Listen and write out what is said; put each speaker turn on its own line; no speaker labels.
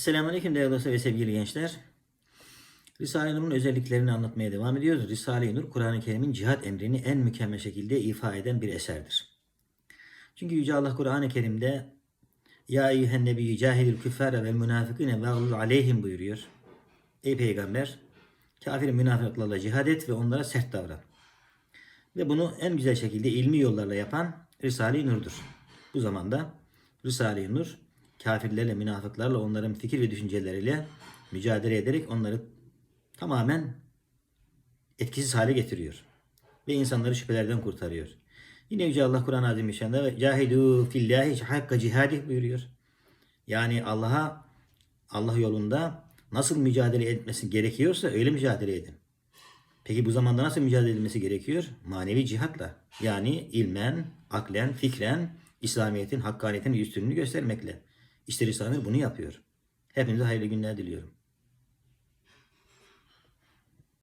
Selamünaleyküm değerli dostlar ve sevgili gençler. Risale-i Nur'un özelliklerini anlatmaya devam ediyoruz. Risale-i Nur, Kur'an-ı Kerim'in cihat emrini en mükemmel şekilde ifa eden bir eserdir. Çünkü Yüce Allah Kur'an-ı Kerim'de Ya eyyühen nebiyyü cahidül küffâre vel münafıkîne veğlul aleyhim buyuruyor. Ey peygamber, kafir münafıklarla cihad et ve onlara sert davran. Ve bunu en güzel şekilde ilmi yollarla yapan Risale-i Nur'dur. Bu zamanda Risale-i Nur kafirlerle, münafıklarla, onların fikir ve düşünceleriyle mücadele ederek onları tamamen etkisiz hale getiriyor. Ve insanları şüphelerden kurtarıyor. Yine Yüce Allah Kur'an-ı Azimüşşan'da cahidu fillahi hakka cihadi buyuruyor. Yani Allah'a Allah yolunda nasıl mücadele etmesi gerekiyorsa öyle mücadele edin. Peki bu zamanda nasıl mücadele edilmesi gerekiyor? Manevi cihatla. Yani ilmen, aklen, fikren İslamiyet'in hakkaniyetin üstünlüğünü göstermekle. İşte Risale-i Nur bunu yapıyor. Hepinize hayırlı günler diliyorum.